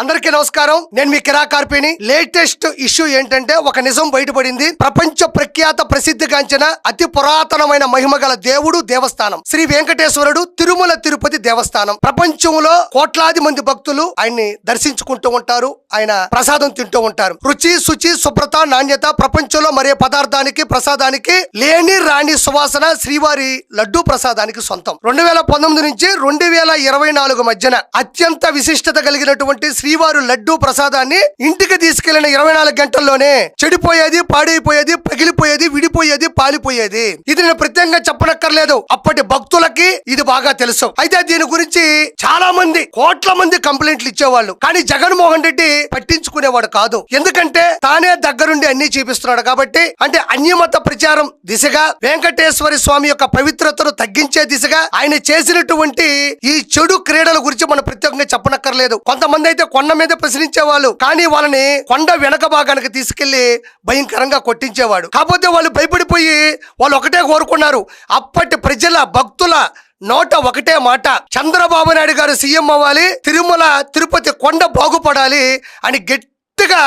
అందరికీ నమస్కారం. నేను మీ కిరా కార్పిని లేటెస్ట్ ఇష్యూ ఏంటంటే ఒక నిజం బయటపడింది. ప్రపంచ ప్రఖ్యాత ప్రసిద్ధిగాంచిన అతి పురాతనమైన మహిమ గల దేవుడు దేవస్థానం. శ్రీ వెంకటేశ్వరుడు తిరుమల తిరుపతి దేవస్థానం. ప్రపంచంలో కోట్లాది మంది భక్తులు ఆయన్ని దర్శించుకుంటూ ఉంటారు. ఆయన ప్రసాదం తింటూ ఉంటారు. రుచి శుచి శుభ్రత నాణ్యత ప్రపంచంలో మరే పదార్థానికి ప్రసాదానికి లేని రాణి సువాసన శ్రీవారి లడ్డూ ప్రసాదానికి సొంతం. రెండు వేల పంతొమ్మిది నుంచి రెండు వేల ఇరవై నాలుగు మధ్యన అత్యంత విశిష్టత కలిగినటువంటి శ్రీవారు లడ్డూ ప్రసాదాన్ని ఇంటికి తీసుకెళ్ళిన ఇరవై నాలుగు గంటల్లోనే చెడిపోయేది పాడైపోయేది పగిలిపోయేది విడిపోయేది పాలిపోయేది. ఇది నేను ప్రత్యేకంగా చెప్పనక్కర్లేదు. అప్పటి భక్తులకి ఇది బాగా తెలుసు. అయితే దీని గురించి చాలా మంది కోట్ల మంది కంప్లైంట్లు ఇచ్చేవాళ్ళు. కానీ జగన్మోహన్ రెడ్డి పట్టించుకునేవాడు కాదు. ఎందుకంటే తానే దగ్గరుండి అన్ని చూపిస్తున్నాడు కాబట్టి అంటే అన్యమత ప్రచారం దిశగా వెంకటేశ్వర స్వామి యొక్క పవిత్రతను తగ్గించే దిశగా ఆయన చేసినటువంటి ఈ చెడు క్రీడల గురించి మనం ప్రత్యేకంగా చెప్పనక్కర్లేదు. కొంతమంది అయితే కొండ మీద ప్రశ్నించేవాళ్ళు. కానీ వాళ్ళని కొండ వెనక భాగానికి తీసుకెళ్ళి భయంకరంగా కొట్టించేవాడు. కాకపోతే వాళ్ళు భయపడిపోయి వాళ్ళు ఒకటే కోరుకున్నారు. అప్పటి ప్రజల భక్తుల నోట ఒకటే మాట. చంద్రబాబు నాయుడు గారు సీఎం అవ్వాలి తిరుమల తిరుపతి కొండ బాగుపడాలి అని గట్టిగా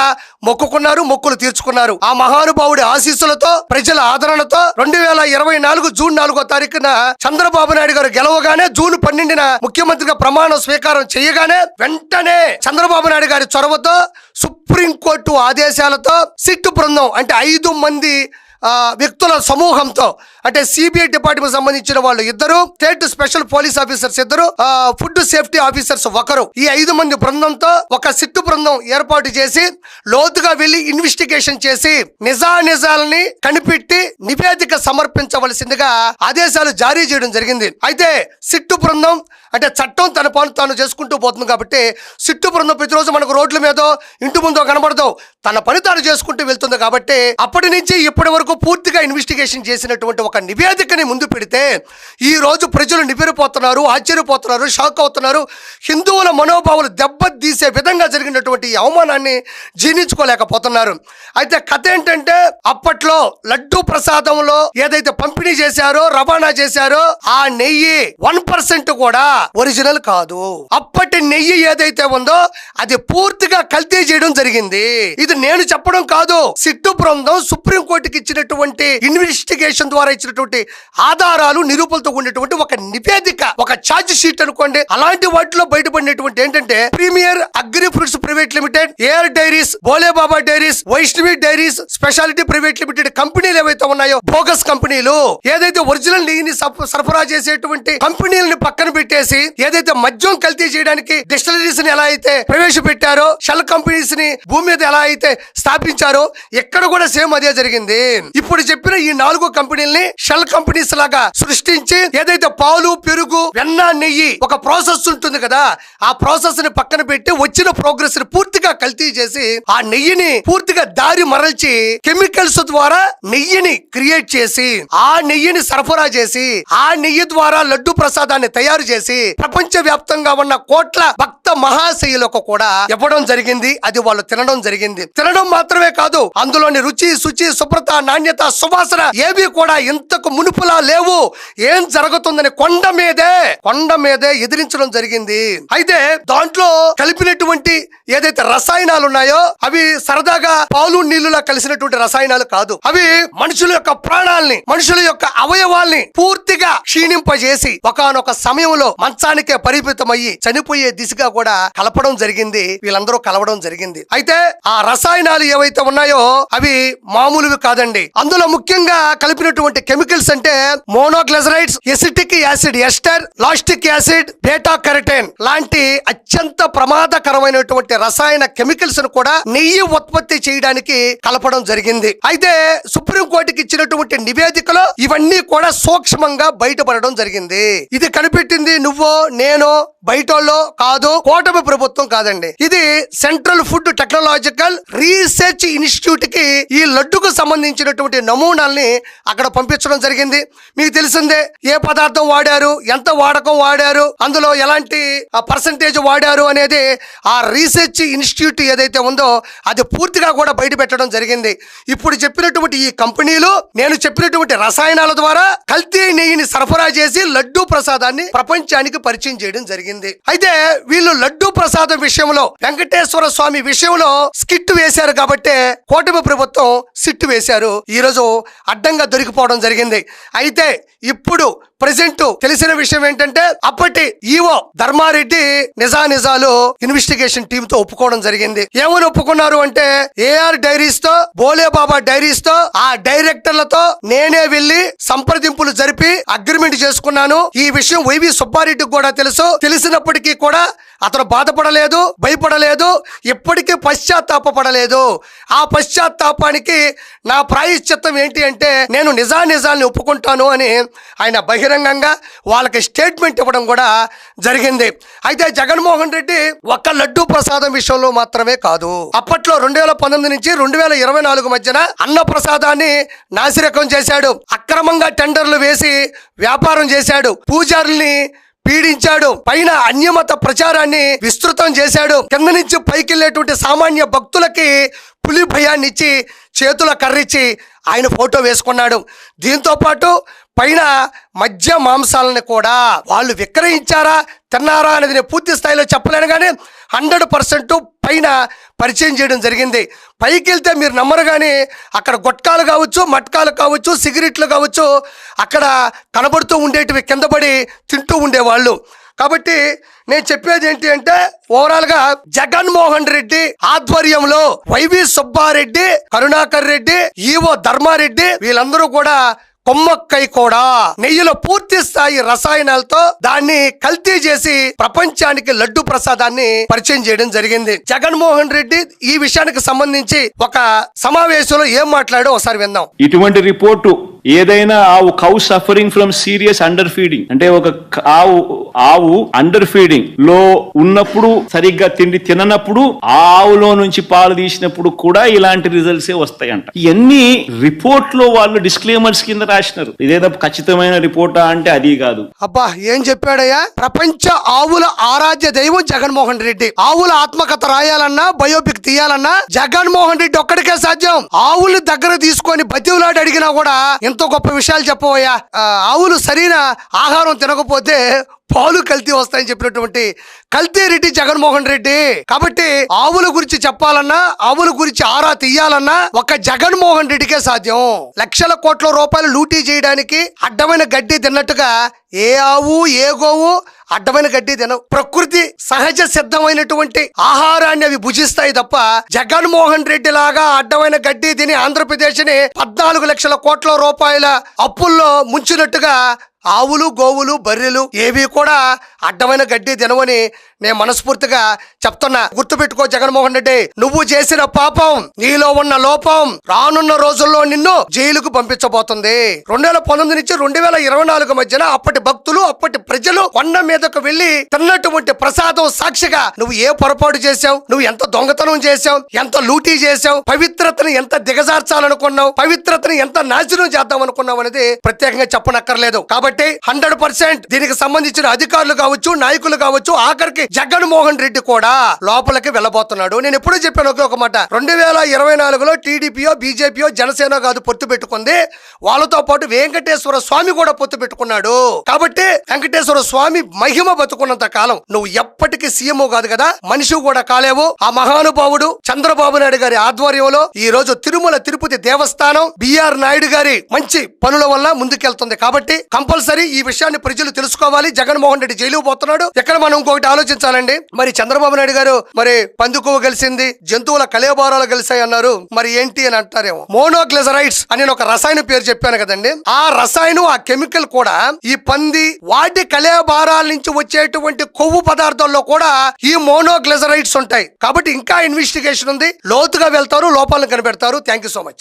మొక్కుకున్నారు మొక్కులు తీర్చుకున్నారు. ఆ మహానుభావుడి ఆశీస్సులతో ప్రజల ఆదరణతో రెండు వేల ఇరవై నాలుగు జూన్ నాలుగో తారీఖున చంద్రబాబు నాయుడు గారు గెలవగానే జూన్ పన్నెండున ముఖ్యమంత్రిగా ప్రమాణ స్వీకారం చేయగానే వెంటనే చంద్రబాబు నాయుడు గారి చొరవతో సుప్రీంకోర్టు ఆదేశాలతో సిట్టు బృందం అంటే ఐదు మంది వ్యక్తుల సమూహంతో అంటే సిబిఐ డిపార్ట్మెంట్ సంబంధించిన వాళ్ళు ఇద్దరు స్టేట్ స్పెషల్ పోలీస్ ఆఫీసర్స్ ఇద్దరు ఫుడ్ సేఫ్టీ ఆఫీసర్స్ ఒకరు. ఈ ఐదు మంది బృందంతో ఒక సిట్టు బృందం ఏర్పాటు చేసి లోతుగా వెళ్ళి ఇన్వెస్టిగేషన్ చేసి నిజానిజాలని కనిపెట్టి నివేదిక సమర్పించవలసిందిగా ఆదేశాలు జారీ చేయడం జరిగింది. అయితే సిట్టు బృందం అంటే చట్టం తన పనులు తాను చేసుకుంటూ పోతుంది కాబట్టి సిట్టు బృందం ప్రతిరోజు మనకు రోడ్ల మీద ఇంటి ముందో కనబడదు. తన పని తాను చేసుకుంటూ వెళ్తుంది కాబట్టి అప్పటి నుంచి ఇప్పటి వరకు పూర్తిగా ఇన్వెస్టిగేషన్ చేసినటువంటి ఒక నివేదికని ముందు పెడితే ఈ రోజు ప్రజలు నివ్వెరపోతున్నారు ఆశ్చర్యపోతున్నారు షాక్ అవుతున్నారు. హిందువుల మనోభావాలు దెబ్బతీసే విధంగా జరిగినటువంటి అవమానాన్ని జీర్ణించుకోలేకపోతున్నారు. అయితే కథ ఏంటంటే అప్పట్లో లడ్డూ ప్రసాదంలో ఏదైతే పంపిణీ చేశారో రవాణా చేశారో ఆ నెయ్యి వన్ పర్సెంట్ కూడా ఒరిజినల్ కాదు. అప్పటి నెయ్యి ఏదైతే ఉందో అది పూర్తిగా కల్తీ చేయడం జరిగింది. ఇది నేను చెప్పడం కాదు సిట్టు బృందం సుప్రీం కోర్టుకి ఇచ్చినటువంటి ఇన్వెస్టిగేషన్ ద్వారా ఇచ్చినటువంటి ఆధారాలు నిరూపణతో ఉండేటువంటి ఒక నివేదిక ఒక ఛార్జ్ షీట్ అనుకోండి. అలాంటి వాటిలో బయటపడినటువంటి ఏంటంటే premier agri fruits private limited air dairies Bolebaba dairies Vaishnavi dairies speciality private limited కంపెనీలు ఏవైతే ఉన్నాయో బోగస్ కంపెనీలు ఏదైతే ఒరిజినల్ నెయ్యిని సరఫరా చేసేటువంటి కంపెనీలను పక్కన పెట్టేసి ఏదైతే మద్యం కల్తీ చేయడానికి డిస్టలరీస్ని ఎలా అయితే ప్రవేశపెట్టారో షెల్ కంపెనీస్ని భూమి మీద ఎలా అయితే స్థాపించారో ఎక్కడ కూడా సేమ్ అదే జరిగింది. ఇప్పుడు చెప్పిన ఈ నాలుగు కంపెనీల్ని షెల్ కంపెనీస్ లాగా సృష్టించి ఏదైతే పాలు పెరుగు వెన్న నెయ్యి ఒక ప్రాసెస్ ఉంటుంది కదా ఆ ప్రాసెస్ని పక్కన పెట్టి వచ్చిన ప్రోగ్రెస్ని పూర్తిగా కల్తీ చేసి ఆ నెయ్యిని పూర్తిగా దారి మరల్చి కెమికల్స్ ద్వారా నెయ్యిని క్రియేట్ చేసి ఆ నెయ్యిని సరఫరా చేసి ఆ నెయ్యి ద్వారా లడ్డు ప్రసాదాన్ని తయారు చేసి ప్రపంచ వ్యాప్తంగా ఉన్న కోట్ల భక్త మహాశయులకు కూడా ఇవ్వడం జరిగింది అది వాళ్ళు తినడం జరిగింది. తినడం మాత్రమే కాదు అందులోని రుచి శుచి శుభ్రత నాణ్యత సువాసన ఏవి కూడా ఇంతకు మునుపులా లేవు. ఏం జరుగుతుందని కొండ మీదే కొండ మీదే ఎదిరించడం జరిగింది. అయితే దాంట్లో కలిపినటువంటి ఏదైతే రసాయనాలు ఉన్నాయో అవి సరదాగా పాలు నీళ్ళులా కలిసినటువంటి రసాయనాలు కాదు. అవి మనుషుల యొక్క ప్రాణాల్ని మనుషుల యొక్క అవయవాల్ని పూర్తిగా క్షీణింపజేసి ఒకానొక సమయంలో మంచానికే పరిమితమయ్యి చనిపోయే దిశగా కూడా కలపడం జరిగింది వీళ్ళందరూ కలవడం జరిగింది. అయితే ఆ రసాయనాలు ఏవైతే ఉన్నాయో అవి మామూలువి కాదండి. అందులో ముఖ్యంగా కలిపినటువంటి కెమికల్స్ అంటే monoglycerides acetic acid ester lactic acid beta carotene లాంటి అత్యంత ప్రమాదకరమైనటువంటి రసాయన కెమికల్స్ను కూడా నెయ్యి ఉత్పత్తి చేయడానికి కలపడం జరిగింది. అయితే సుప్రీం ప్రజలకు ఇచ్చినటువంటి నివేదికలో ఇవన్నీ కూడా సూక్ష్మంగా బయటపడడం జరిగింది. ఇది కనిపెట్టింది నువ్వో నేను బయటోళ్ళో కాదు కూటమి ప్రభుత్వం కాదండి. ఇది సెంట్రల్ ఫుడ్ టెక్నాలజికల్ రీసెర్చ్ ఇన్స్టిట్యూట్కి ఈ లడ్డుకు సంబంధించినటువంటి నమూనాల్ని అక్కడ పంపించడం జరిగింది. మీకు తెలిసిందే ఏ పదార్థం వాడారు ఎంత వాడకం వాడారు అందులో ఎలాంటి పర్సంటేజ్ వాడారు అనేది ఆ రీసెర్చ్ ఇన్స్టిట్యూట్ ఏదైతే ఉందో అది పూర్తిగా కూడా బయట పెట్టడం జరిగింది. ఇప్పుడు చెప్పినటువంటి ఈ కంపెనీలు నేను చెప్పినటువంటి రసాయనాల ద్వారా కల్తీ నెయ్యిని సరఫరా చేసి లడ్డూ ప్రసాదాన్ని ప్రపంచానికి పరిచయం చేయడం జరిగింది. అయితే వీళ్ళు లడ్డూ ప్రసాదం విషయంలో వెంకటేశ్వర స్వామి విషయంలో స్కిట్ వేశారు కాబట్టి కూటమి ప్రభుత్వం సిట్టు వేశారు. ఈ రోజు అడ్డంగా దొరికిపోవడం జరిగింది. అయితే ఇప్పుడు ప్రజెంట్ తెలిసిన విషయం ఏంటంటే అప్పటి ఈవో ధర్మారెడ్డి నిజానిజాలు ఇన్వెస్టిగేషన్ టీమ్తో ఒప్పుకోవడం జరిగింది. ఏమని ఒప్పుకున్నారు అంటే ఏఆర్ డైరీస్తో బోలే బాబా డైరీస్తో ఆ డైరెక్టర్లతో నేనే వెళ్ళి సంప్రదింపులు జరిపి అగ్రిమెంట్ చేసుకున్నాను. ఈ విషయం వైవి సుబ్బారెడ్డికి కూడా తెలుసు. తెలిసినప్పటికీ కూడా అతను బాధపడలేదు భయపడలేదు ఎప్పటికీ పశ్చాత్తాపపడలేదు. ఆ పశ్చాత్తాపానికి నా ప్రాయశ్చిత్తం ఏంటి అంటే నేను నిజానిజాల్ని ఒప్పుకుంటాను అని ఆయన బహిరంగంగా వాళ్ళకి స్టేట్మెంట్ ఇవ్వడం కూడా జరిగింది. అయితే జగన్మోహన్ రెడ్డి ఒక్క లడ్డూ ప్రసాదం విషయంలో మాత్రమే కాదు అప్పట్లో రెండు వేల పంతొమ్మిది నుంచి రెండు వేల ఇరవై నాలుగు మధ్యన అన్న ప్రసాదాన్ని నాసిరకం చేశాడు. అక్రమంగా టెండర్లు వేసి వ్యాపారం చేశాడు. పూజారుల్ని పీడించాడు. పైన అన్యమత ప్రచారాన్ని విస్తృతం చేశాడు. కింద నుంచి పైకి వెళ్ళేటువంటి సామాన్య భక్తులకి పులి భయాన్ని ఇచ్చి చేతుల కర్రిచ్చి ఆయన ఫోటో వేసుకున్నాడు. దీంతో పాటు పైన మధ్య మాంసాలని కూడా వాళ్ళు విక్రయించారా తిన్నారా అనేది నేను పూర్తి స్థాయిలో చెప్పలేను కానీ హండ్రెడ్ పర్సెంట్ పైన పరిచయం చేయడం జరిగింది. పైకి వెళ్తే మీరు నమ్మరు కానీ అక్కడ గొట్కాలు కావచ్చు మట్కాలు కావచ్చు సిగరెట్లు కావచ్చు అక్కడ కనబడుతూ ఉండేటివి కింద పడి తింటూ ఉండేవాళ్ళు. కాబట్టి నేను చెప్పేది ఏంటి అంటే ఓవరాల్గా జగన్మోహన్ రెడ్డి ఆధ్వర్యంలో వైవి సుబ్బారెడ్డి కరుణాకర్ రెడ్డి ఈవో ధర్మారెడ్డి వీళ్ళందరూ కూడా కొమ్మక్కై కూడా నెయ్యిలో పూర్తి స్థాయి రసాయనాలతో దాన్ని కల్తీ చేసి ప్రపంచానికి లడ్డు ప్రసాదాన్ని పరిచయం చేయడం జరిగింది. జగన్మోహన్ రెడ్డి ఈ విషయానికి సంబంధించి ఒక సమావేశంలో ఏం మాట్లాడో ఒకసారి విందాం. ఇటువంటి రిపోర్టు ఏదైనా ఆవు cow suffering from serious under feeding అంటే ఒక ఆవు ఆవు అండర్ ఫీడింగ్లో ఉన్నప్పుడు సరిగ్గా తిండి తిననప్పుడు ఆవులో నుంచి పాలు తీసినప్పుడు కూడా ఇలాంటి రిజల్ట్సే వస్తాయంట. ఇవన్నీ రిపోర్ట్లో వాళ్ళు డిస్క్లైమర్స్ కింద రాసినారు. ఇదేదో ఖచ్చితమైన రిపోర్టా అంటే అది కాదు. అబ్బా ఏం చెప్పాడయ్యా? ప్రపంచ ఆవుల ఆరాధ్య దైవం జగన్మోహన్ రెడ్డి. ఆవుల ఆత్మకథ రాయాలన్నా బయోపిక్ తీయాలన్నా జగన్మోహన్ రెడ్డి ఒక్కడికే సాధ్యం. ఆవుల్ని దగ్గర తీసుకొని బతివులాడి అడిగినా కూడా ఎంతో గొప్ప విషయాలు చెప్పవయ్యా ఆవులు సరైన ఆహారం తినకపోతే పాలు కల్తీ వస్తాయని చెప్పినటువంటి కల్తీ రెడ్డి జగన్మోహన్ రెడ్డి. కాబట్టి ఆవుల గురించి చెప్పాలన్నా ఆవుల గురించి ఆరా తీయాలన్నా ఒక జగన్మోహన్ రెడ్డికే సాధ్యం. లక్షల కోట్ల రూపాయలు లూటీ చేయడానికి అడ్డమైన గడ్డి తిన్నట్టుగా ఏ ఆవు ఏ గోవు అడ్డమైన గడ్డి తినవు ప్రకృతి సహజ సిద్ధమైనటువంటి ఆహారాన్ని అవి భుజిస్తాయి తప్ప జగన్మోహన్ రెడ్డి లాగా అడ్డమైన గడ్డి తిని ఆంధ్రప్రదేశ్ని పద్నాలుగు లక్షల కోట్ల రూపాయల అప్పుల్లో ముంచినట్టుగా ఆవులు గోవులు బర్రెలు ఏవి కూడా అడ్డమైన గడ్డి తినవని నేను మనస్ఫూర్తిగా చెప్తున్నా. గుర్తుపెట్టుకో జగన్మోహన్ రెడ్డి నువ్వు చేసిన పాపం నీలో ఉన్న లోపం రానున్న రోజుల్లో నిన్ను జైలుకు పంపించబోతుంది. రెండు వేల పంతొమ్మిది నుంచి రెండు వేల ఇరవై నాలుగు మధ్యన అప్పటి భక్తులు అప్పటి ప్రజలు కొండ మీదకు వెళ్ళి తిన్నటువంటి ప్రసాదం సాక్షిగా నువ్వు ఏ పొరపాటు చేశావు? నువ్వు ఎంత దొంగతనం చేశావు? ఎంత లూటీ చేశావు? పవిత్రతను ఎంత దిగజార్చాలనుకున్నావు? పవిత్రతని ఎంత నాశనం చేద్దాం అనుకున్నావు అనేది ప్రత్యేకంగా చెప్పనక్కర్లేదు. కాబట్టి హండ్రెడ్ పర్సెంట్ దీనికి సంబంధించిన అధికారులు కావచ్చు నాయకులు కావచ్చు ఆఖరికి జగన్మోహన్ రెడ్డి కూడా లోపలికి వెళ్ళబోతున్నాడు. నేను ఎప్పుడూ చెప్పాను ఒకే ఒక మాట. రెండు వేల ఇరవై నాలుగులో టీడీపీయో బీజేపీయో జనసేన కాదు పొత్తు పెట్టుకుంది. వాళ్ళతో పాటు వెంకటేశ్వర స్వామి కూడా పొత్తు పెట్టుకున్నాడు. కాబట్టి వెంకటేశ్వర స్వామి మహిమ బతుకున్నంత కాలం నువ్వు ఎప్పటికీ సీఎం కాదు కదా? మనిషి కూడా కాలేవు. ఆ మహానుభావుడు చంద్రబాబు నాయుడు గారి ఆధ్వర్యంలో ఈ రోజు తిరుమల తిరుపతి దేవస్థానం బిఆర్ నాయుడు గారి మంచి పనుల వల్ల ముందుకెళ్తుంది. కాబట్టి కంపల్సరీ ఈ విషయాన్ని ప్రజలు తెలుసుకోవాలి. జగన్మోహన్ రెడ్డి జైలు పోతున్నాడు. ఎక్కడ మనం ఇంకొకటి ఆలోచించాలండి? మరి చంద్రబాబు నాయుడు గారు మరి పందుకు కలిసింది జంతువుల కలేబారాలు కలిసాయి అన్నారు. మరి ఏంటి అని అంటారేమో. మోనోగ్లెజరైడ్స్ అని ఒక రసాయన పేరు చెప్పాను కదండి. ఆ రసాయనం ఆ కెమికల్ కూడా ఈ పంది వాటి కలేబారాల నుంచి వచ్చేటువంటి కొవ్వు పదార్థాల్లో కూడా ఈ మోనోగ్లెజరైడ్స్ ఉంటాయి. కాబట్టి ఇంకా ఇన్వెస్టిగేషన్ ఉంది. లోతుగా వెళ్తారు లోపాలను కనిపెడతారు. Thank you so much